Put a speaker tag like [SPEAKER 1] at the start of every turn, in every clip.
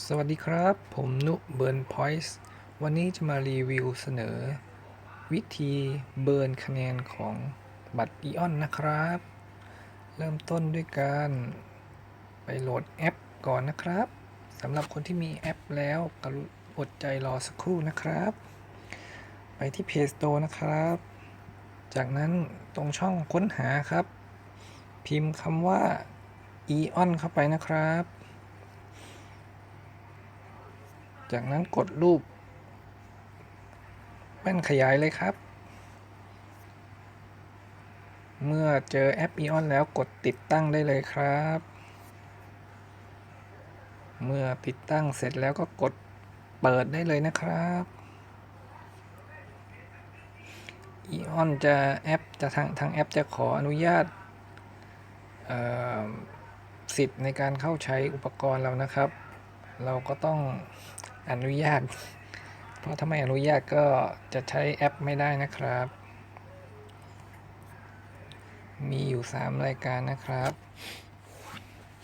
[SPEAKER 1] สวัสดีครับ ผมนุเบิร์นพอยส์วันนี้จะมารีวิวเสนอ วิธีเบิร์นคะแนนของบัตรอีออนนะครับ เริ่มต้นด้วยการไปโหลดแอปก่อนนะครับสำหรับคนที่มีแอปแล้วกรุอดใจรอสักครู่นะครับ ไปที่ Play Store นะครับ จากนั้นตรงช่องค้นหาครับ พิมพ์คำว่า Eon เข้าไปนะครับ จากนั้นกดรูปแป้นขยายเลยครับ เมื่อเจอแอป Eon แล้วกดติดตั้งได้เลยครับ เมื่อติดตั้งเสร็จแล้วก็กดเปิดได้เลยนะครับ Eon จะแอปจะทางทางแอปจะขออนุญาตสิทธิ์ในการเข้าใช้อุปกรณ์เรานะครับ เราก็ต้อง อนุญาต เพราะถ้าไม่อนุญาตก็จะใช้แอปไม่ได้นะครับ มีอยู่ 3 รายการนะครับ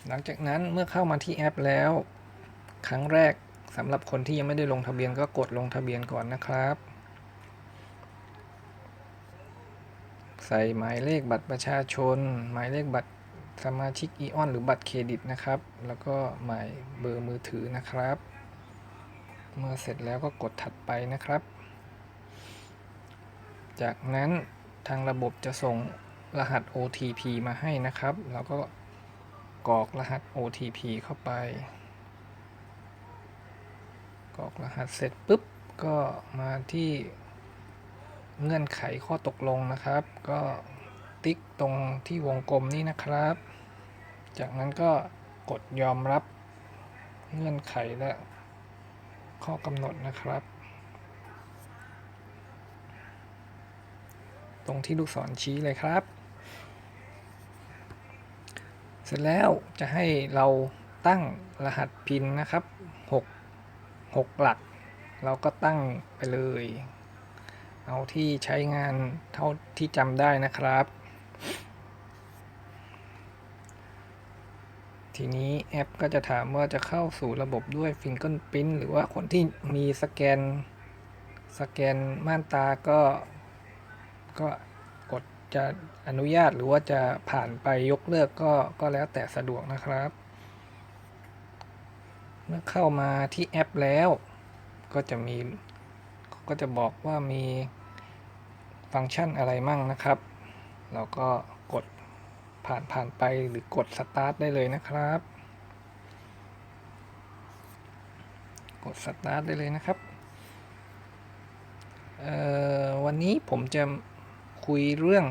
[SPEAKER 1] หลังจากนั้นเมื่อเข้ามาที่แอปแล้ว ครั้งแรกสำหรับคนที่ยังไม่ได้ลงทะเบียนก็กดลงทะเบียนก่อนนะครับ ใส่หมายเลขบัตรประชาชน หมายเลขบัตรสมาชิกอีออนหรือบัตรเครดิตนะครับ แล้วก็หมายเบอร์มือถือนะครับ เมื่อเสร็จแล้วก็กดถัดไปนะครับ จากนั้นทางระบบจะส่งรหัส OTP มาให้นะครับ เราก็กรอกรหัส OTP เข้าไป กรอกรหัสเสร็จปุ๊บ ก็มาที่เงื่อนไขข้อตกลงนะครับ ก็ติ๊กตรงที่วงกลมนี้นะครับ จากนั้นก็กดยอมรับเงื่อนไขและ ข้อกำหนดนะครับ ตรงที่ลูกศรชี้เลยครับ เสร็จแล้วจะให้เราตั้งรหัสพินนะครับ 6 6 หลัก เราก็ตั้งไปเลย เอาที่ใช้งานเท่าที่จำได้นะครับ ทีนี้แอปก็จะถามว่าจะเข้าสู่ระบบด้วย Fingerprint หรือว่าคนที่มีสแกน สแกนม่านตาก็ ก็กดจะอนุญาตหรือว่าจะผ่านไปยกเลิกก็ก็แล้วแต่สะดวกนะครับ เมื่อเข้ามาที่แอปแล้ว ก็จะมีก็จะบอกว่ามีฟังก์ชันอะไรมั่งนะครับ เราก็ ผ่านผ่านไปหรือกดสตาร์ทได้เลยนะครับ กดสตาร์ทได้เลยนะครับ วันนี้ผมจะคุยเรื่อง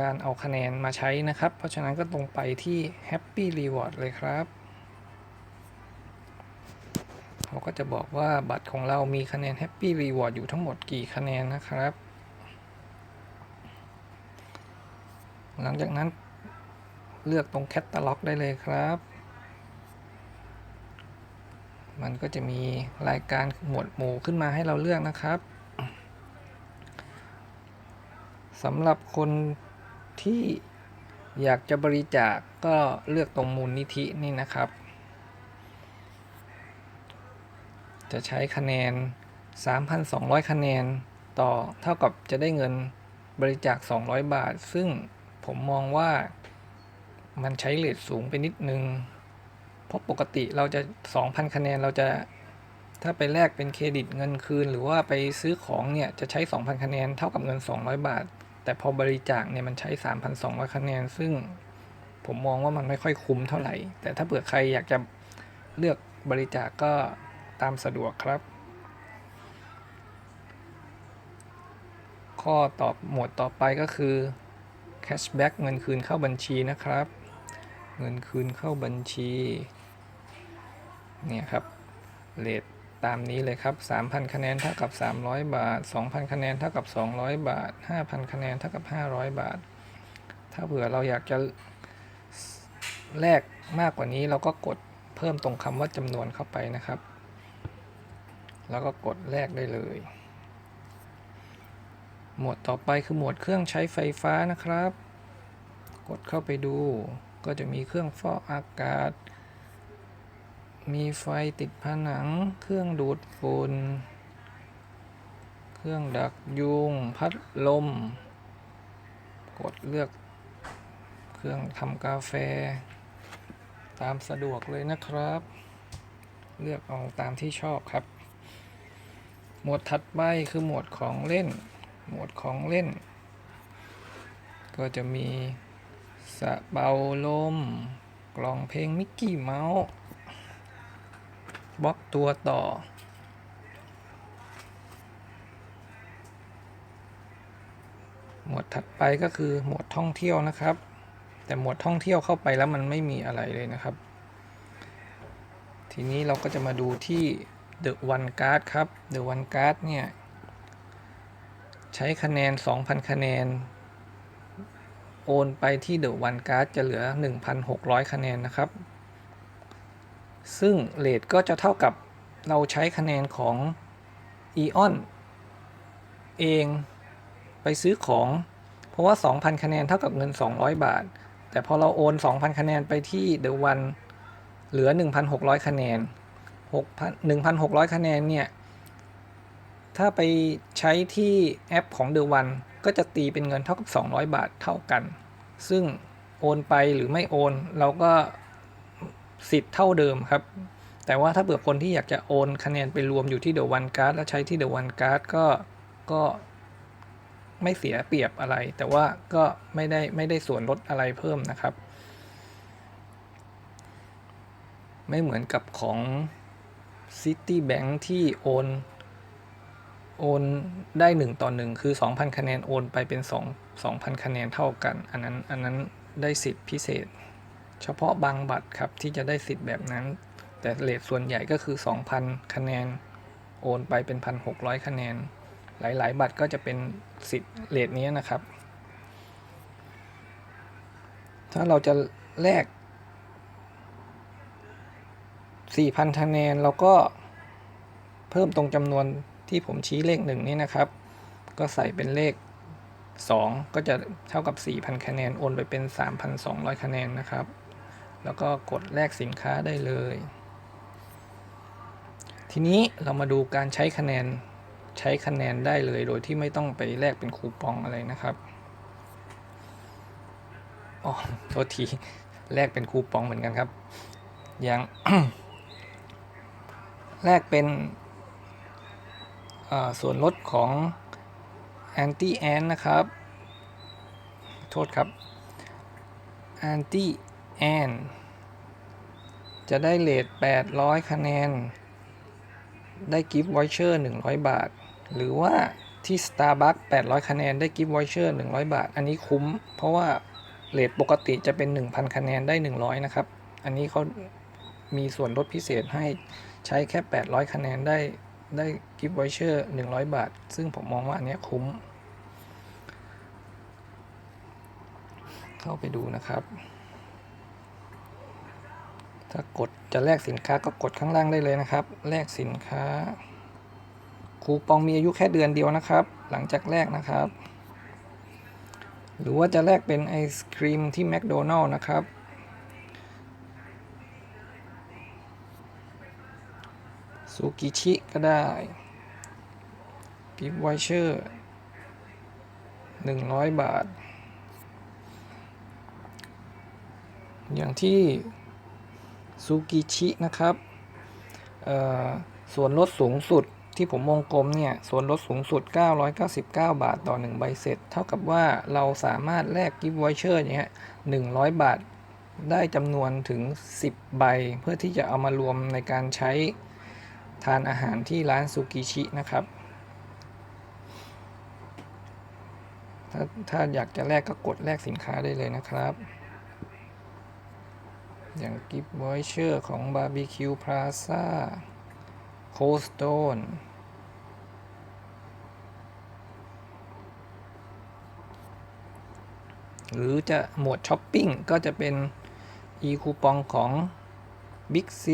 [SPEAKER 1] การเอาคะแนนมาใช้นะครับ เพราะฉะนั้นก็ตรงไปที่ Happy Reward เลยครับ เขาก็จะบอกว่าบัตรของเรามีคะแนน Happy Reward อยู่ทั้งหมดกี่คะแนนนะครับ หลังจากนั้น เลือกตรงแคตตาล็อกได้เลยครับ มันก็จะมีรายการหมวดหมู่ขึ้นมาให้เราเลือกนะครับสำหรับคนที่อยากจะบริจาคกก็เลือกตรงมูลนิธินี่นะครับ จะใช้คะแนน 3,200 คะแนนต่อเท่ากับจะได้เงินบริจาค 200 บาท ซึ่งผมมองว่า มันใช้เลทสูงไปนิดนึง เพราะปกติเราจะ 2,000 คะแนนเราจะถ้าไปแลกเป็นเครดิตเงินคืน หรือว่าไปซื้อของเนี่ยจะใช้ 2,000 คะแนนเท่ากับเงิน 200 บาท แต่พอบริจาคเนี่ยมันใช้ 3,200 คะแนน ซึ่งผมมองว่ามันไม่ค่อยคุ้มเท่าไหร่ แต่ถ้าเผื่อใครอยากจะเลือกบริจาคกก็ตามสะดวกครับ ข้อตอบหมวดต่อไปก็คือ cashback เงินคืนเข้าบัญชีนะครับ เงินคืนเข้าบัญชี เนี่ยครับเลทตามนี้เลยครับ 3,000 คะแนนเท่ากับ 300 บาท 2,000 คะแนนเท่ากับ 200 บาท 5,000 คะแนนเท่ากับ 500 บาท ถ้าเผื่อเราอยากจะแลกมากกว่านี้เราก็กดเพิ่มตรงคำว่าจำนวนเข้าไปนะครับ แล้วก็กดแลกได้เลย หมวดต่อไปคือหมวดเครื่องใช้ไฟฟ้านะครับ กดเข้าไปดู ก็จะมีเครื่องฟอกอากาศ มีไฟติดผนัง เครื่องดูดฝุ่น เครื่องดักยุง พัดลม กดเลือกเครื่องทำกาแฟ ตามสะดวกเลยนะครับ เลือกเอาตามที่ชอบครับ หมวดถัดไปคือหมวดของเล่น หมวดของเล่น ก็จะมี สะเบาลม กล่องเพลงมิกกี้เมาส์บล็อกตัวต่อ หมวดถัดไปก็คือหมวดท่องเที่ยวนะครับ แต่หมวดท่องเที่ยวเข้าไปแล้วมันไม่มีอะไรเลยนะครับ ทีนี้เราก็จะมาดูที่ The One Card ครับ The One Card เนี่ย ใช้คะแนน 2,000 คะแนน โอนไปที่ The One Card จะเหลือ 1,600 คะแนนนะครับ ซึ่งเรทก็จะเท่ากับเราใช้คะแนนของ Eon เองไปซื้อของ เพราะว่า 2,000 คะแนนเท่ากับเงิน 200 บาท แต่พอเราโอน 2,000 คะแนนไปที่ The One เหลือ 1,600 คะแนน6,000 1,600 คะแนนเนี่ย ถ้าไปใช้ที่แอปของ The One ก็จะตีเป็นเงินเท่ากับ 200 บาทเท่ากัน ซึ่งโอนไปหรือไม่โอน เราก็สิทธิ์เท่าเดิมครับ แต่ว่าถ้าเผื่อคนที่อยากจะโอนคะแนนไปรวมอยู่ที่ The One Card แล้วใช้ที่ The One Card ก็ก็ไม่เสียเปรียบอะไร แต่ว่าก็ไม่ได้ไม่ได้ส่วนลดอะไรเพิ่มนะครับ ไม่เหมือนกับของ Citibank ที่โอน โอนได้ 1 ต่อ 1 คือ 2,000 คะแนนโอนไปเป็น 2 2,000 คะแนนเท่ากัน อันนั้นอันนั้นได้สิทธิ์พิเศษ เฉพาะบางบัตรครับที่จะได้สิทธิ์แบบนั้น แต่เลทส่วนใหญ่ก็คือ 2,000 คะแนนโอนไปเป็น 1,600 คะแนน หลาย ๆ บัตรก็จะเป็นสิทธิ์เลทนี้นะครับ ถ้าเราจะแลก4,000 คะแนนเราก็เพิ่มตรงจำนวน ที่ผมชี้เลขหนึ่งนี้นะครับ ก็ใส่เป็นเลข 2 ก็จะเท่ากับ 4,000 คะแนนโอนไปเป็น 3,200 คะแนนนะครับ แล้วก็กดแลกสินค้าได้เลย ทีนี้เรามาดูการใช้คะแนนใช้คะแนนได้เลยโดยที่ไม่ต้องไปแลกเป็นคูปองอะไรนะครับอ๋อโทษทีแลกเป็นคูปองเหมือนกันครับ อย่างแรกเป็น ส่วนลดของ anti ant นะครับ โทษครับ anti ant จะได้เลท800 คะแนน ได้กิฟต์วอยเชอร์ 100 บาท หรือว่าที่ Starbucks 800 คะแนน ได้กิฟต์วอยเชอร์ 100 บาท อันนี้คุ้ม เพราะว่าเลทปกติจะเป็น 1,000 คะแนน ได้ 100 นะครับ อันนี้เขามีส่วนลดพิเศษให้ใช้แค่ 800 คะแนนได้ ได้กิฟต์วอเชอร์100 บาท ซึ่งผมมองว่าอันนี้คุ้ม เข้าไปดูนะครับ ถ้ากดจะแลกสินค้าก็กดข้างล่างได้เลยนะครับ แลกสินค้า คูปองมีอายุแค่เดือนเดียวนะครับ หลังจากแลกนะครับ หรือว่าจะแลกเป็นไอศครีมที่แมคโดนัลล์นะครับ ซูกิชิก็ได้กิฟต์วเชอร์หนึ่งร้อยบาท อย่างที่ซูกิชินะครับส่วนลดสูงสุดที่ผมวงกลมเนี่ย ส่วนลดสูงสุด 999 บาทต่อ 1 ใบเสร็จ เท่ากับว่าเราสามารถแลกกิฟต์วอยเชอร์เนี่ย100บาท ได้จำนวนถึง 10 ใบ เพื่อที่จะเอามารวมในการใช้ ทานอาหารที่ร้านซูกิชินะครับ ถ้าถ้าอยากจะแลกก็กดแลกสินค้าได้เลยนะครับ อย่างกิฟต์วอยเชอร์ของ Barbecue Plaza Cold Stone หรือจะหมวดช้อปปิ้งก็จะเป็น e คูปองของ Big C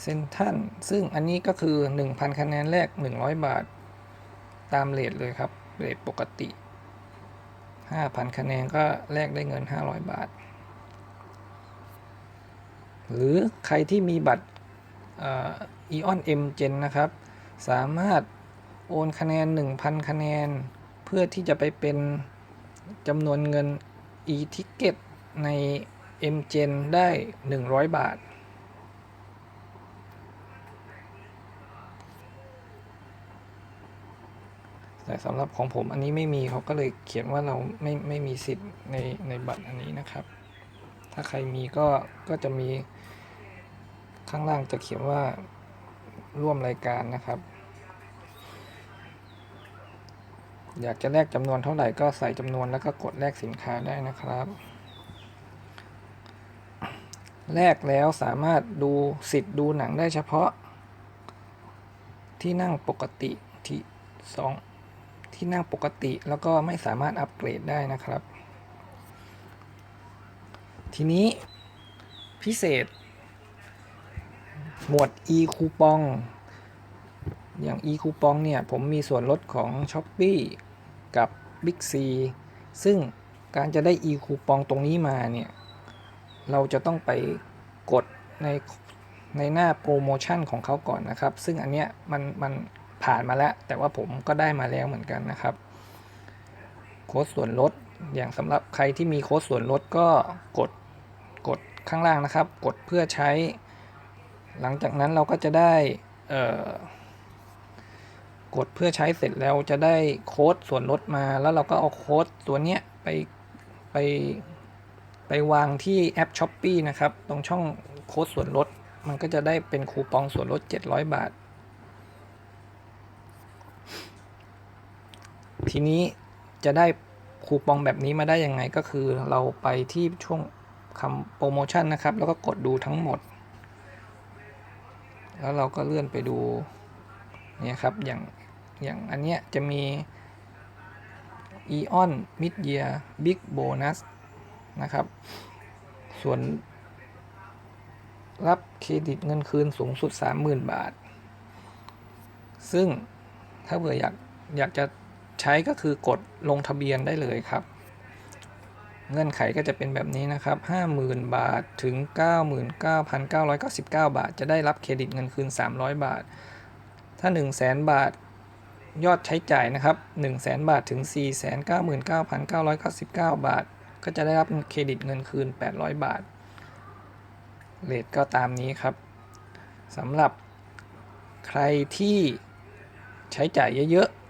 [SPEAKER 1] เซนทันซึ่งอันนี้ก็คือ 1,000 คะแนนแรก 100 บาท ตามเลทเลยครับเลทปกติ 5,000 คะแนนก็แลกได้เงิน 500 บาท หรือใครที่มีบัตรเอีออนเอ็มเจนนะครับ สามารถโอนคะแนน 1,000 คะแนน เพื่อที่จะไปเป็นจำนวนเงิน e-ticket ใน m g e n ได้ 100 บาท แต่สำหรับของผมอันนี้ไม่มีเขาก็เลยเขียนว่าเราไม่ไม่มีสิทธิ์ในในบัตรอันนี้นะครับ ถ้าใครมีก็ก็จะมีข้างล่างจะเขียนว่าร่วมรายการนะครับ อยากจะแลกจำนวนเท่าไหร่ก็ใส่จำนวนแล้วก็กดแลกสินค้าได้นะครับแลกแล้วสามารถดูสิทธิ์ดูหนังได้เฉพาะ ที่นั่งปกติที่สอง ที่นั่งปกติแล้วก็ไม่สามารถอัปเกรดได้นะครับ ทีนี้พิเศษ หมวด e คูปองอย่าง e คูปองเนี่ย ผมมีส่วนลดของ s h อ p e e กับ Big C ซึ่งการจะได้ e คูปองตรงนี้มาเนี่ย เราจะต้องไปกดในในหน้าโปรโมชั่นของเขาก่อนนะครับ ซึ่งอันเนี้ยมันมัน ผ่านมาแล้ว แต่ว่าผมก็ได้มาแล้วเหมือนกันนะครับ โค้ดส่วนลดอย่างสำหรับใครที่มีโค้ดส่วนลดก็กดกดข้างล่างนะครับ กดเพื่อใช้ หลังจากนั้นเราก็จะได้เอ่อกดเพื่อใช้เสร็จแล้วจะได้โค้ดส่วนลดมา แล้วเราก็เอาโค้ดตัวเนี้ยไปไปไปวางที่แอป s h อ p e e นะครับ ตรงช่องโค้ดส่วนลด มันก็จะได้เป็นคูปองส่วนลด 700 บาท ทีนี้จะได้คูปองแบบนี้มาได้ยังไงก็คือเราไปที่ช่วงคำโปรโมชั่นนะครับ แล้วก็กดดูทั้งหมด แล้วเราก็เลื่อนไปดูเนี่ยครับอย่างอย่างอันเนี้ยจะมี Eon Mid Year Big Bonus นะครับ ส่วน รับเครดิตเงินคืนสูงสุด 30,000 บาท ซึ่งถ้าเผื่ออยากอยากจะ ใช้ก็คือกดลงทะเบียนได้เลยครับ เงื่อนไขก็จะเป็นแบบนี้นะครับ 50,000 บาทถึง 99,999 บาท จะได้รับเครดิตเงินคืน 300 บาท ถ้า 100,000 บาทยอดใช้จ่ายนะครับ 100,000 บาทถึง 499,999 บาท ก็จะได้รับเครดิตเงินคืน 800 บาทเลทก็ตามนี้ครับสำหรับใครที่ใช้จ่ายเยอะๆ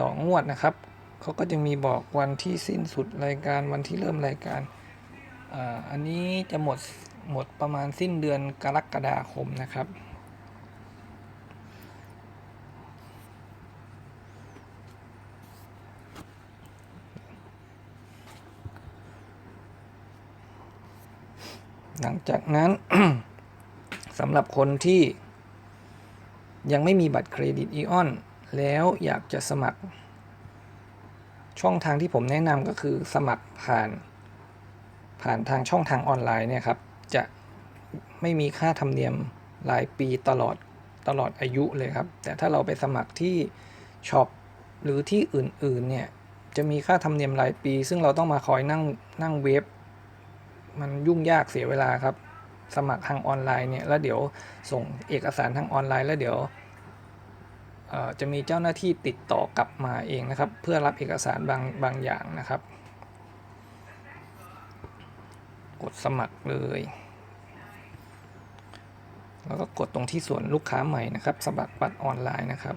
[SPEAKER 1] ต่องวดนะครับเขาก็จะมีบอกวันที่สิ้นสุดรายการวันที่เริ่มรายการอ,อันนี้จะหมดหมดประมาณสิ้นเดือนกรกฎาคมนะครับ หลังจากนั้นสำหรับคนที่ยังไม่มีบัตรเครดิตอีออน แล้วอยากจะสมัคร ช่องทางที่ผมแนะนำก็คือสมัครผ่าน ผ่านทางช่องทางออนไลน์เนี่ยครับ จะไม่มีค่าธรรมเนียมรายปีตลอดตลอดอายุเลยครับ แต่ถ้าเราไปสมัครที่ช็อปหรือที่อื่นๆเนี่ยจะมีค่าธรรมเนียมรายปี ซึ่งเราต้องมาคอยนั่งนั่งเว็บ มันยุ่งยากเสียเวลาครับ สมัครทางออนไลน์เนี่ยแล้วเดี๋ยวส่งเอกสารทางออนไลน์แล้วเดี๋ยว จะมีเจ้าหน้าที่ติดต่อกลับมาเองนะครับ เพื่อรับเอกสารบางบางอย่างนะครับ กดสมัครเลย แล้วก็กดตรงที่ส่วนลูกค้าใหม่นะครับสมัครบัตรออนไลน์นะครับ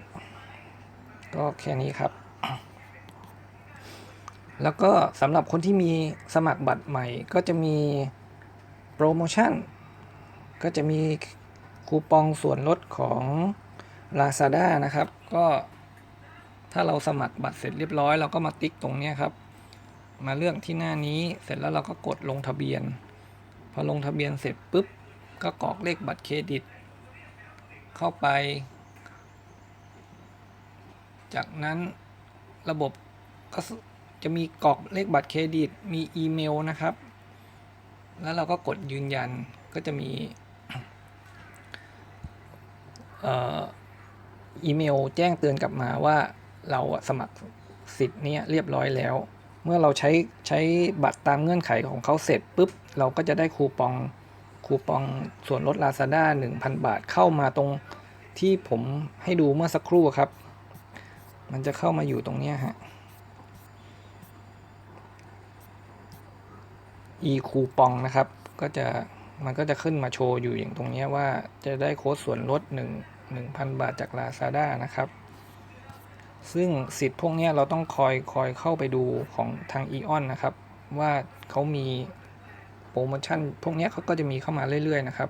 [SPEAKER 1] ก็แค่นี้ครับ แล้วก็สำหรับคนที่มีสมัครบัตรใหม่ ก็จะมีโปรโมชั่น ก็จะมีคูปองส่วนลดของ Lazada นะครับ ก็ถ้าเราสมัครบัตรเสร็จเรียบร้อย เราก็มาติ๊กตรงนี้ครับ มาเลือกที่หน้านี้เสร็จแล้วเราก็กดลงทะเบียน พอลงทะเบียนเสร็จปุ๊บ ก็กรอกเลขบัตรเครดิต เข้าไป จากนั้นระบบก็จะมีกรอกเลขบัตรเครดิต มีอีเมลนะครับ แล้วเราก็กดยืนยันก็จะมี เอ่อ อีเมลแจ้งเตือนกลับมาว่าเราสมัครสิทธิ์นี้เรียบร้อยแล้ว เมื่อเราใช้ใช้บัตรตามเงื่อนไขของเขาเสร็จปุ๊บ เราก็จะได้คูปองคูปองส่วนลด Lazada 1,000 บาทเข้ามาตรงที่ผมให้ดูเมื่อสักครู่ครับ มันจะเข้ามาอยู่ตรงนี้ฮะ e คูปองนะครับ ก็จะมันก็จะขึ้นมาโชว์อยู่อย่างตรงนี้ว่าจะได้โค้ดส่วนลด1 1,000 บาทจาก Lazada นะครับ ซึ่งสิทธิ์พวกนี้เราต้องคอยคอยเข้าไปดูของทาง Eon นนะครับ ว่าเขามีโปรโมชั่น พวกนี้เขาก็จะมีเข้ามาเรื่อย ๆ นะครับ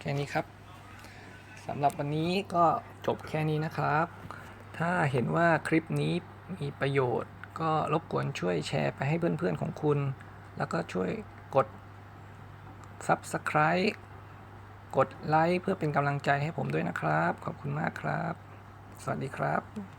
[SPEAKER 1] แค่นี้ครับสำหรับวันนี้ก็จบแค่นี้นะครับ ถ้าเห็นว่าคลิปนี้มีประโยชน์ก็รบกวนช่วยแชร์ไปให้เพื่อนๆของคุณ แล้วก็ช่วยกด Subscribe กดไลค์เพื่อเป็นกำลังใจให้ผมด้วยนะครับ ขอบคุณมากครับ สวัสดีครับ